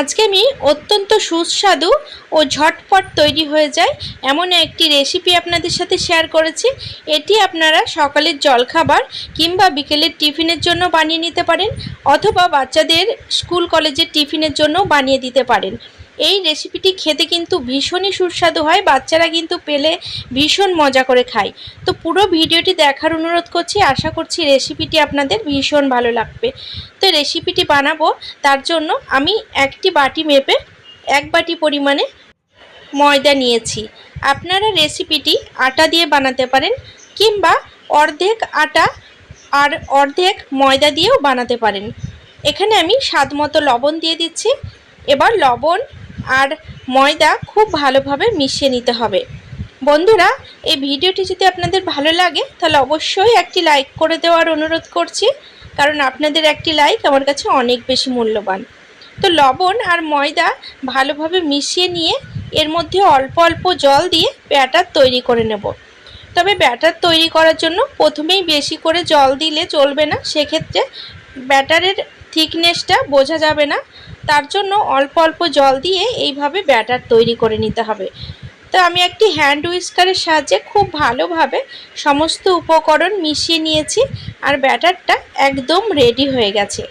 আজকে আমি অত্যন্ত সুস্বাদু ও ঝটপট তৈরি হয়ে যায় এমন একটি রেসিপি আপনাদের সাথে শেয়ার করেছি। এটি আপনারা সকালের জলখাবার কিংবা বিকেলের টিফিনের জন্য বানিয়ে নিতে পারেন অথবা বাচ্চাদের স্কুল কলেজের টিফিনের জন্য বানিয়ে দিতে পারেন। এই রেসিপিটি খেতে কিন্তু ভীষণই সুস্বাদু হয়, বাচ্চারা কিন্তু পেলে ভীষণ মজা করে খায়। তো পুরো ভিডিওটি দেখার অনুরোধ করছি, আশা করছি রেসিপিটি আপনাদের ভীষণ ভালো লাগবে। তো রেসিপিটি বানাবো, তার জন্য আমি একটি বাটি মেপে এক বাটি পরিমাণে ময়দা নিয়েছি। আপনারা রেসিপিটি আটা দিয়ে বানাতে পারেন কিংবা অর্ধেক আটা আর অর্ধেক ময়দা দিয়েও বানাতে পারেন। এখানে আমি স্বাদ মতো লবণ দিয়ে দিচ্ছি। এবার লবণ আর ময়দা খুব ভালোভাবে মিশিয়ে নিতে হবে। বন্ধুরা, এই ভিডিওটি যদি আপনাদের ভালো লাগে, তাহলে অবশ্যই একটি লাইক করে দেওয়ার অনুরোধ করছি, কারণ আপনাদের একটি লাইক আমার কাছে অনেক বেশি মূল্যবান। তো লবণ আর ময়দা ভালোভাবে মিশিয়ে নিয়ে এর মধ্যে অল্প অল্প জল দিয়ে ব্যাটার তৈরি করে নেব। তবে ব্যাটার তৈরি করার জন্য প্রথমেই বেশি করে জল দিলে চলবে না, সেক্ষেত্রে ব্যাটারের থিকনেসটা বোঝা যাবে না। তার জন্য অল্প অল্প জল দিয়ে এইভাবে ব্যাটার তৈরি করে নিতে হবে। তো আমি একটি হ্যান্ড উইস্কারের সাহায্যে খুব ভালোভাবে সমস্ত উপকরণ মিশিয়ে নিয়েছি আর ব্যাটারটা একদম রেডি হয়ে গেছে।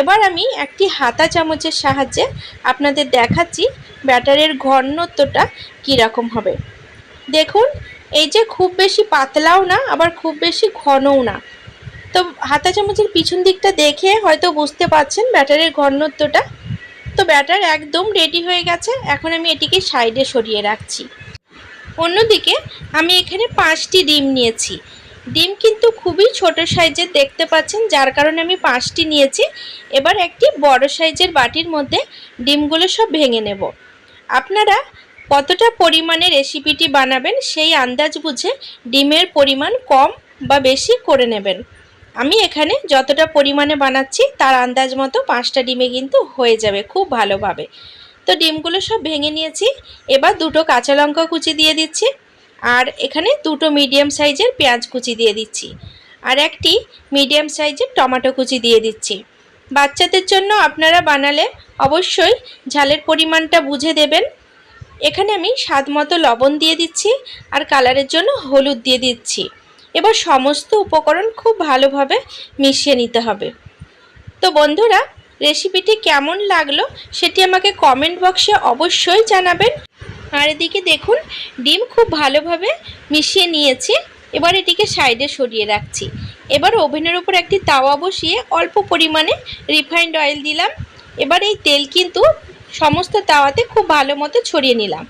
এবার আমি একটি হাতা চামচের সাহায্যে আপনাদের দেখাচ্ছি ব্যাটারের ঘনত্বটা কীরকম হবে। দেখুন, এই যে খুব বেশি পাতলাও না, আবার খুব বেশি ঘনও না। তো হাতা চামচের পিছন দিকটা দেখে হয়তো বুঝতে পারছেন ব্যাটারের ঘনত্বটা তো ব্যাটার একদম রেডি হয়ে গেছে, এখন আমি এটিকে সাইডে সরিয়ে রাখছি। অন্যদিকে, আমি এখানে পাঁচটি ডিম নিয়েছি। ডিম কিন্তু খুবই ছোট সাইজের দেখতে পাচ্ছেন, যার কারণে আমি পাঁচটি নিয়েছি। এবার একটি বড় সাইজের বাটির মধ্যে ডিমগুলো সব ভেঙে নেব। আপনারা কতটা পরিমাণে রেসিপিটি বানাবেন, সেই আন্দাজ বুঝে ডিমের পরিমাণ কম বা বেশি করে নেবেন। আমি এখানে যতটা পরিমাণে বানাচ্ছি, তার আন্দাজ মতো পাঁচটা ডিমে কিন্তু হয়ে যাবে খুব ভালোভাবে। তো ডিমগুলো সব ভেঙে নিয়েছি। এবার দুটো কাঁচা লঙ্কা কুচি দিয়ে দিচ্ছি আর এখানে দুটো মিডিয়াম সাইজের পেঁয়াজ কুচি দিয়ে দিচ্ছি আর একটি মিডিয়াম সাইজের টমেটো কুচি দিয়ে দিচ্ছি। বাচ্চাদের জন্য আপনারা বানালে অবশ্যই ঝালের পরিমাণটা বুঝে দেবেন। এখানে আমি স্বাদ মতো লবণ দিয়ে দিচ্ছি আর কালারের জন্য হলুদ দিয়ে দিচ্ছি। এবার সমস্ত উপকরণ খুব ভালোভাবে মিশিয়ে নিতে হবে। তো বন্ধুরা রেসিপিটি কেমন লাগল সেটি আমাকে কমেন্ট বক্সে অবশ্যই জানাবেন। আর এদিকে দেখুন, ডিম খুব ভালোভাবে মিশিয়ে নিয়েছি। এবার এটিকে সাইডে সরিয়ে রাখছি। এবার ওভেনের উপর একটি তাওয়া বসিয়ে অল্প পরিমাণে রিফাইন্ড অয়েল দিলাম। এবার এই তেল কিন্তু সমস্ত তাওয়াতে খুব ভালো মতো ছড়িয়ে নিলাম।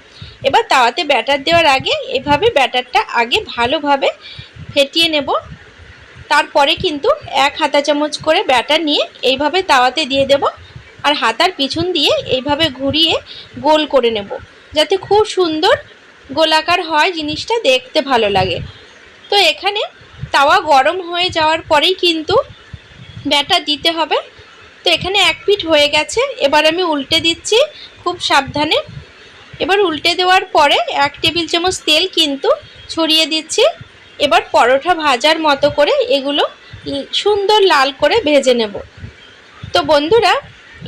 এবার তাওয়াতে ব্যাটার দেওয়ার আগে এভাবে ব্যাটারটা আগে ভালোভাবে ফেটিয়ে নেব। তারপরে কিন্তু এক হাতা চামচ করে ব্যাটার নিয়ে এইভাবে তাওয়াতে দিয়ে দেব আর হাতার পিছন দিয়ে এইভাবে ঘুরিয়ে গোল করে নেব যাতে খুব সুন্দর গোলাকার হয় জিনিসটা দেখতে ভালো লাগে। তো এখানে তাওয়া গরম হয়ে যাওয়ার পরেই কিন্তু ব্যাটার দিতে হবে। তো এখানে এক পিঠ হয়ে গেছে, এবার আমি উল্টে দিচ্ছি খুব সাবধানে। এবার উল্টে দেওয়ার পরে এক টেবিল চামচ তেল কিন্তু ছড়িয়ে দিচ্ছি। এবার পরোটা ভাজার মতো করে এগুলো সুন্দর লাল করে ভেজে নেব। তো বন্ধুরা,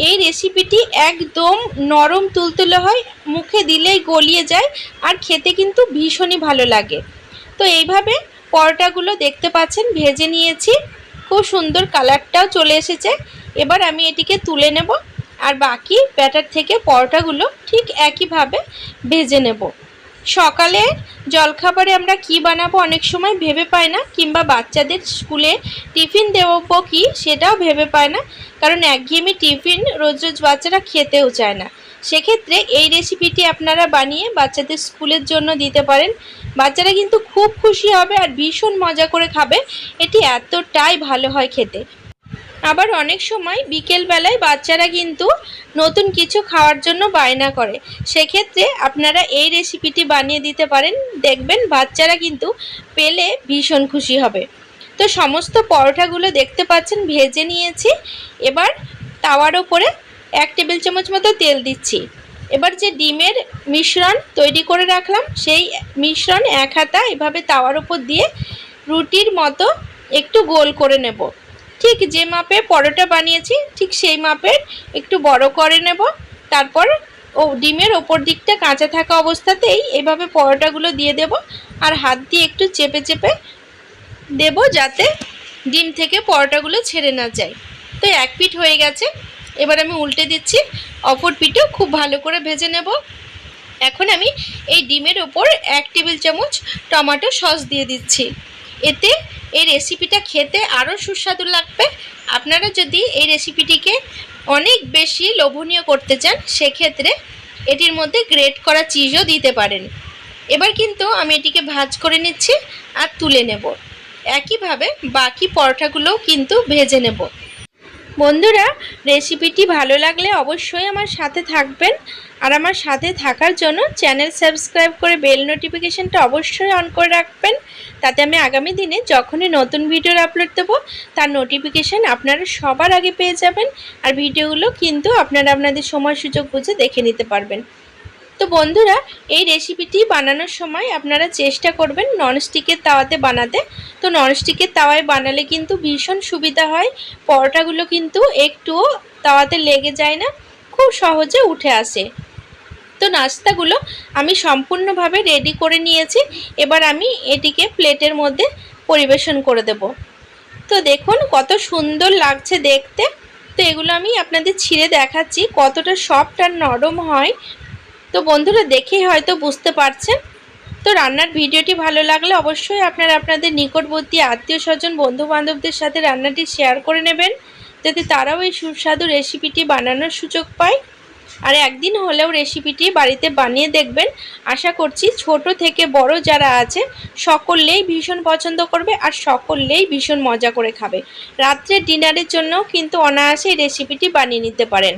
এই রেসিপিটি একদম নরম তুলতুলে হয়, মুখে দিলেই গলিয়ে যায় আর খেতে কিন্তু ভীষণই ভালো লাগে। তো এইভাবে পরোটাগুলো দেখতে পাচ্ছেন, ভেজে নিয়েছি, খুব সুন্দর কালারটাও চলে এসেছে। এবার আমি এটিকে তুলে নেব আর বাকি ব্যাটার থেকে পরোটাগুলো ঠিক একইভাবে ভেজে নেব। সকালে জলখাবারে আমরা কি বানাবো অনেক সময় ভেবে পাই না, কিংবা বাচ্চাদের স্কুলে টিফিন দেবো কি সেটাও ভেবে পায় না, কারণ একঘেয়েমি টিফিন রোজ রোজ বাচ্চারা খেতেও চায় না। সেক্ষেত্রে এই রেসিপিটি আপনারা বানিয়ে বাচ্চাদের স্কুলের জন্য দিতে পারেন। বাচ্চারা কিন্তু খুব খুশি হবে আর ভীষণ মজা করে খাবে। এটি এতটাই ভালো হয় খেতে। আবার অনেক সময় বিকেলবেলায় বাচ্চারা কিন্তু নতুন কিছু খাওয়ার জন্য বায়না করে। সেক্ষেত্রে আপনারা এই রেসিপিটি বানিয়ে দিতে পারেন। দেখবেন বাচ্চারা কিন্তু পেলে ভীষণ খুশি হবে। তো সমস্ত পরোটাগুলো দেখতে পাচ্ছেন, ভেজে নিয়েছি। এবার তাওয়ার ওপরে এক টেবিল চামচ মতো তেল দিচ্ছি। এবার যে ডিমের মিশ্রণ তৈরি করে রাখলাম, সেই মিশ্রণ এক হাতা এভাবে তাওয়ার ওপর দিয়ে রুটির মতো একটু গোল করে নেব। ঠিক যে মাপে পরোটা বানিয়েছি, ঠিক সেই মাপের একটু বড় করে নেব। তারপর ও ডিমের ওপর দিকটা কাঁচা থাকা অবস্থাতেই এভাবে পরোটাগুলো দিয়ে দেব আর হাত দিয়ে একটু চেপে চেপে দেব যাতে ডিম থেকে পরোটাগুলো ছেড়ে না যায়। তো এক পিঠ হয়ে গেছে। এবার আমি উল্টে দিচ্ছি। অপর পিঠও খুব ভালো করে ভেজে নেব। এখন আমি এই ডিমের ওপর এক টেবিল চামচ টমেটো সস দিয়ে দিচ্ছি। এতে এই রেসিপিটা খেতে আরও সুস্বাদু লাগবে। আপনারা যদি এই রেসিপিটিকে অনেক বেশি লোভনীয় করতে চান, সেক্ষেত্রে এটির মধ্যে গ্রেট করা চিজও দিতে পারেন। এবার কিন্তু আমি এটিকে ভাজ করে নিচ্ছি আর তুলে নেব। একইভাবে বাকি পরোটাগুলোও কিন্তু ভেজে নেব। বন্ধুরা, রেসিপিটি ভালো লাগলে অবশ্যই আমার সাথে থাকবেন। আর আমার সাথে থাকার জন্য চ্যানেল সাবস্ক্রাইব করে বেল নোটিফিকেশানটা অবশ্যই অন করে রাখবেন। তাতে আমি আগামী দিনে যখনই নতুন ভিডিও আপলোড দেবো, তার নোটিফিকেশান আপনারা সবার আগে পেয়ে যাবেন। আর ভিডিওগুলো কিন্তু আপনারা আপনাদের সময় সুযোগ বুঝে দেখে নিতে পারবেন। তো বন্ধুরা, এই রেসিপিটি বানানোর সময় আপনারা চেষ্টা করবেন ননস্টিকের তাওয়াতে বানাতে। তো ননস্টিকের তাওয়ায় বানালে কিন্তু ভীষণ সুবিধা হয়। পরোটাগুলো কিন্তু একটুও তাওয়াতে লেগে যায় না, খুব সহজে উঠে আসে। তো নাস্তাগুলো আমি সম্পূর্ণভাবে রেডি করে নিয়েছি। এবার আমি এটিকে প্লেটের মধ্যে পরিবেশন করে দেব। তো দেখুন কত সুন্দর লাগছে দেখতে। তো এগুলো আমি আপনাদের ছিঁড়ে দেখাচ্ছি কতটা সফট আর নরম হয়। তো বন্ধুরা দেখেই হয়তো বুঝতে পারছেন। তো রান্নার ভিডিওটি ভালো লাগলে অবশ্যই আপনারা আপনাদের নিকটবর্তী আত্মীয় স্বজন বন্ধু বান্ধবদের সাথে রান্নাটি শেয়ার করে নেবেন, যাতে তারাও এই সুস্বাদু রেসিপিটি বানানোর সুযোগ পায়। আর একদিন হলেও রেসিপিটি বাড়িতে বানিয়ে দেখবেন। আশা করছি ছোট থেকে বড় যারা আছে, সকলেই ভীষণ পছন্দ করবে আর সকলেই ভীষণ মজা করে খাবে। রাত্রে ডিনারের জন্য কিন্তু অনায়াসে এই রেসিপিটি বানিয়ে নিতে পারেন।